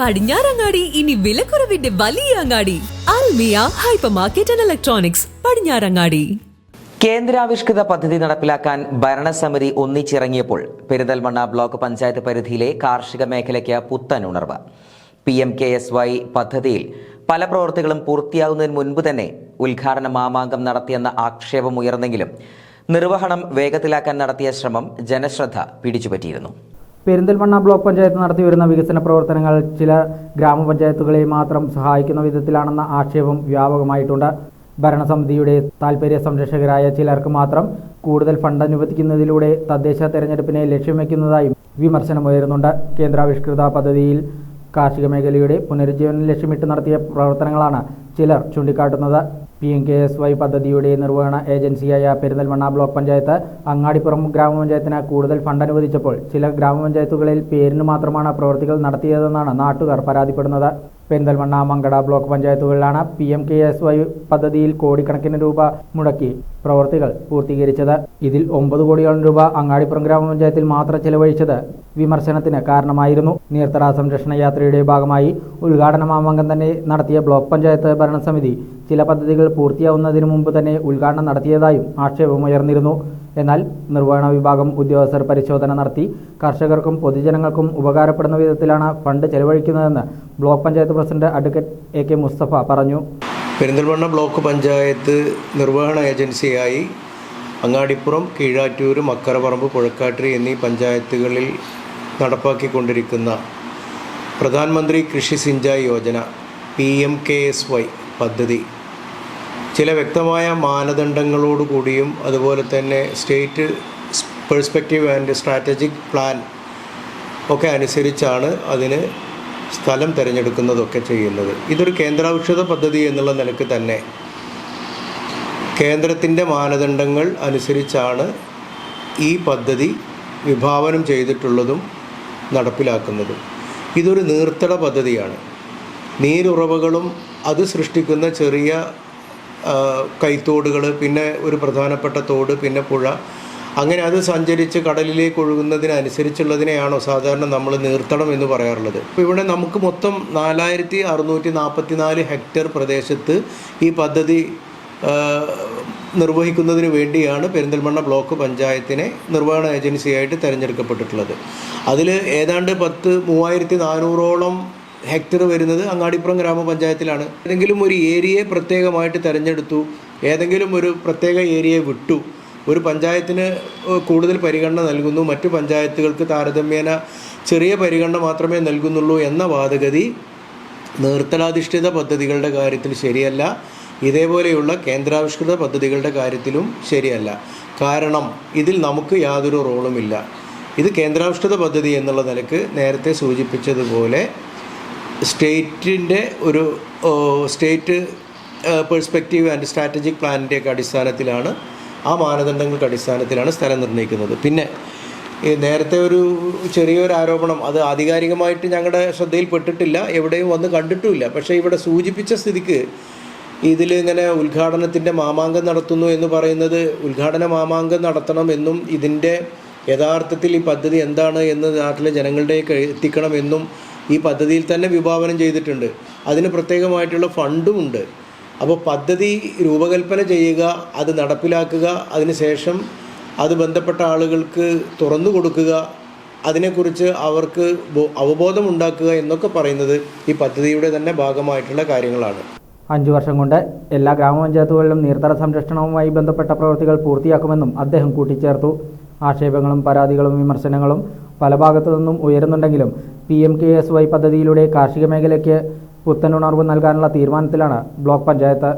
പടിഞ്ഞാറങ്ങാടി ഇനി വിലക്കുറവിന്റെ വലിയ അങ്ങാടി. Almiya hypermarket and electronics Padinjarangadi. കേന്ദ്രാവിഷ്കൃത പദ്ധതി നടപ്പിലാക്കാൻ ഭരണസമിതി ഒന്നിച്ചിറങ്ങിയപ്പോൾ പെരിന്തൽമണ്ണ ബ്ലോക്ക് പഞ്ചായത്ത് പരിധിയിലെ കാർഷിക മേഖലയ്ക്ക് പുത്തൻ ഉണർവ്. P M K S Y പദ്ധതിയിൽ പല പ്രവൃത്തികളും പൂർത്തിയാകുന്നതിന് മുൻപ് തന്നെ ഉദ്ഘാടന മാമാങ്കം നടത്തിയെന്ന ആക്ഷേപം ഉയർന്നെങ്കിലും നിർവഹണം വേഗത്തിലാക്കാൻ നടത്തിയ ശ്രമം ജനശ്രദ്ധ പിടിച്ചുപറ്റിയിരുന്നു. പെരിന്തൽമണ്ണ ബ്ലോക്ക് പഞ്ചായത്ത് നടത്തി വരുന്ന വികസന പ്രവർത്തനങ്ങൾ ചില ഗ്രാമപഞ്ചായത്തുകളെ മാത്രം സഹായിക്കുന്ന വിധത്തിലാണെന്ന ആക്ഷേപം വ്യാപകമായിട്ടുണ്ട്. ഭരണസമിതിയുടെ താൽപര്യ സംരക്ഷകരായ ചിലർക്ക് മാത്രം കൂടുതൽ ഫണ്ട് അനുവദിക്കുന്നതിലൂടെ തദ്ദേശ തെരഞ്ഞെടുപ്പിനെ ലക്ഷ്യം വയ്ക്കുന്നതായും വിമർശനമുയരുന്നുണ്ട്. കേന്ദ്രാവിഷ്കൃത പദ്ധതിയിൽ കാർഷിക മേഖലയുടെ പുനരുജ്ജീവനം ലക്ഷ്യമിട്ട് നടത്തിയ പ്രവർത്തനങ്ങളാണ് ചിലർ ചൂണ്ടിക്കാട്ടുന്നത്. P M K S Y പദ്ധതിയുടെ നിർവഹണ ഏജൻസിയായ പെരിന്തൽമണ്ണ ബ്ലോക്ക് പഞ്ചായത്ത് അങ്ങാടിപ്പുറം ഗ്രാമപഞ്ചായത്തിന് കൂടുതൽ ഫണ്ട് അനുവദിച്ചപ്പോൾ ചില ഗ്രാമപഞ്ചായത്തുകളിൽ പേരിന് മാത്രമാണ് പ്രവൃത്തികൾ നടത്തിയതെന്നാണ് നാട്ടുകാർ പരാതിപ്പെടുന്നത്. Perinthalmanna Mankada block പഞ്ചായത്തുകളിലാണ് P M K S Y പദ്ധതിയിൽ കോടിക്കണക്കിന് രൂപ മുടക്കി പ്രവൃത്തികൾ പൂർത്തീകരിച്ചത്. ഇതിൽ ഒമ്പത് കോടിയോളം രൂപ അങ്ങാടിപ്പുറം ഗ്രാമപഞ്ചായത്തിൽ മാത്രം ചെലവഴിച്ചത് വിമർശനത്തിന് കാരണമായിരുന്നു. നീർത്തട സംരക്ഷണ യാത്രയുടെ ഭാഗമായി ഉദ്ഘാടന മാമാങ്കം തന്നെ നടത്തിയ ബ്ലോക്ക് പഞ്ചായത്ത് ഭരണസമിതി ചില പദ്ധതികൾ പൂർത്തിയാവുന്നതിന് മുമ്പ് തന്നെ ഉദ്ഘാടനം നടത്തിയതായും ആക്ഷേപമുയർന്നിരുന്നു. എന്നാൽ നിർവഹണ വിഭാഗം ഉദ്യോഗസ്ഥർ പരിശോധന നടത്തി കർഷകർക്കും പൊതുജനങ്ങൾക്കും ഉപകാരപ്പെടുന്ന വിധത്തിലാണ് fund ചെലവഴിക്കുന്നതെന്ന് block panchayat president advocate A K Musthafa പറഞ്ഞു. പെരിന്തൽമണ്ണ ബ്ലോക്ക് പഞ്ചായത്ത് നിർവഹണ ഏജൻസിയായി അങ്ങാടിപ്പുറം കീഴാറ്റൂർ മക്കരപറമ്പ് പുഴക്കാട്ടിരി എന്നീ പഞ്ചായത്തുകളിൽ നടപ്പാക്കിക്കൊണ്ടിരിക്കുന്ന പ്രധാനമന്ത്രി Krishi Sinchayee Yojana P M K S Y പദ്ധതി. ചില വ്യക്തമായ മാനദണ്ഡങ്ങളോട് കൂടിയും അതുപോലെ തന്നെ state perspective and strategic plan ഒക്കെ അനുസരിച്ചാണ് അതിന് സ്ഥലം തിരഞ്ഞെടുക്കുന്നതൊക്കെ ചെയ്യുന്നത്. ഇതൊരു കേന്ദ്രാവിഷ്കൃത പദ്ധതി എന്നുള്ള നിലയ്ക്ക് തന്നെ. കേന്ദ്രത്തിന്റെ മാനദണ്ഡങ്ങൾ അനുസരിച്ചാണ് ഈ പദ്ധതി വിഭാവനം ചെയ്തിട്ടുള്ളതും നടപ്പിലാക്കുന്നതും. ഇതൊരു നീർത്തട പദ്ധതിയാണ്. നീരുറവകളും അത് സൃഷ്ടിക്കുന്ന ചെറിയ കൈത്തോടുകൾ പിന്നെ ഒരു പ്രധാനപ്പെട്ട തോട് പിന്നെ പുഴ. അങ്ങനെ അത് സഞ്ചരിച്ച് കടലിലേക്ക് ഒഴുകുന്നതിനനുസരിച്ചുള്ളതിനെയാണോ സാധാരണ നമ്മൾ നീർത്തടം എന്ന് പറയാറുള്ളത്. അപ്പോൾ ഇവിടെ നമുക്ക് മൊത്തം നാലായിരത്തി അറുന്നൂറ്റി നാൽപ്പത്തി നാല് ഹെക്ടർ പ്രദേശത്ത് ഈ പദ്ധതി നിർവഹിക്കുന്നതിന് വേണ്ടിയാണ് പെരിന്തൽമണ്ണ ബ്ലോക്ക് പഞ്ചായത്തിനെ നിർവഹണ ഏജൻസിയായിട്ട് തിരഞ്ഞെടുക്കപ്പെട്ടിട്ടുള്ളത്. അതിൽ ഏതാണ്ട് പത്ത് മൂവായിരത്തി നാനൂറോളം ഹെക്ടർ വരുന്നത് അങ്ങാടിപ്പുറം ഗ്രാമപഞ്ചായത്തിലാണ്. ഏതെങ്കിലും ഒരു ഏരിയയെ പ്രത്യേകമായിട്ട് തിരഞ്ഞെടുത്തു ഏതെങ്കിലും ഒരു പ്രത്യേക ഏരിയയെ വിട്ടു ഒരു പഞ്ചായത്തിന് കൂടുതൽ പരിഗണന നൽകുന്നു മറ്റു പഞ്ചായത്തുകൾക്ക് താരതമ്യേന ചെറിയ പരിഗണന മാത്രമേ നൽകുന്നുള്ളൂ എന്ന വാദഗതി നിർത്തലാധിഷ്ഠിത പദ്ധതികളുടെ കാര്യത്തിൽ ശരിയല്ല. ഇതേപോലെയുള്ള കേന്ദ്രാവിഷ്കൃത പദ്ധതികളുടെ കാര്യത്തിലും ശരിയല്ല. കാരണം ഇതിൽ നമുക്ക് യാതൊരു റോളുമില്ല. ഇത് കേന്ദ്രാവിഷ്കൃത പദ്ധതി എന്നുള്ള നിലയ്ക്ക് നേരത്തെ സൂചിപ്പിച്ചതുപോലെ സ്റ്റേറ്റിന്റെ ഒരു സ്റ്റേറ്റ് പെർസ്പെക്റ്റീവ് ആൻഡ് സ്ട്രാറ്റജിക് പ്ലാനിന്റെയൊക്കെ അടിസ്ഥാനത്തിലാണ് ആ മാനദണ്ഡങ്ങൾക്ക് അടിസ്ഥാനത്തിലാണ് സ്ഥലം നിർണയിക്കുന്നത്. പിന്നെ ഈ നേരത്തെ ഒരു ചെറിയൊരു ആരോപണം അത് ആധികാരികമായിട്ട് ഞങ്ങളുടെ ശ്രദ്ധയിൽപ്പെട്ടിട്ടില്ല എവിടെയും വന്ന് കണ്ടിട്ടുമില്ല. പക്ഷേ ഇവിടെ സൂചിപ്പിച്ച സ്ഥിതിക്ക് ഇതിൽ ഇങ്ങനെ ഉദ്ഘാടനത്തിന്റെ മാമാങ്കം നടത്തുന്നു എന്ന് പറയുന്നത് ഉദ്ഘാടന മാമാങ്കം നടത്തണമെന്നും ഇതിന്റെ യഥാർത്ഥത്തിൽ ഈ പദ്ധതി എന്താണ് എന്ന് നാട്ടിലെ ജനങ്ങളുടെയൊക്കെ എത്തിക്കണമെന്നും ഈ പദ്ധതിയിൽ തന്നെ വിഭാവനം ചെയ്തിട്ടുണ്ട്. അതിന് പ്രത്യേകമായിട്ടുള്ള ഫണ്ടും ഉണ്ട്. അപ്പോൾ പദ്ധതി രൂപകൽപ്പന ചെയ്യുക അത് നടപ്പിലാക്കുക അതിനുശേഷം അത് ബന്ധപ്പെട്ട ആളുകൾക്ക് തുറന്നു കൊടുക്കുക അതിനെക്കുറിച്ച് അവർക്ക് അവബോധമുണ്ടാക്കുക എന്നൊക്കെ പറയുന്നത് ഈ പദ്ധതിയുടെ തന്നെ ഭാഗമായിട്ടുള്ള കാര്യങ്ങളാണ്. അഞ്ചു വർഷം കൊണ്ട് എല്ലാ ഗ്രാമപഞ്ചായത്തുകളിലും നീർത്തട സംരക്ഷണവുമായി ബന്ധപ്പെട്ട പ്രവൃത്തികൾ പൂർത്തിയാക്കുമെന്നും അദ്ദേഹം കൂട്ടിച്ചേർത്തു. ആക്ഷേപങ്ങളും പരാതികളും വിമർശനങ്ങളും പല ഭാഗത്തു നിന്നും ഉയരുന്നുണ്ടെങ്കിലും P M K S Y പദ്ധതിയിലൂടെ കാർഷിക മേഖലയ്ക്ക് പുത്തനുണർവ് നൽകാനുള്ള തീരുമാനത്തിലാണ് ബ്ലോക്ക് പഞ്ചായത്ത്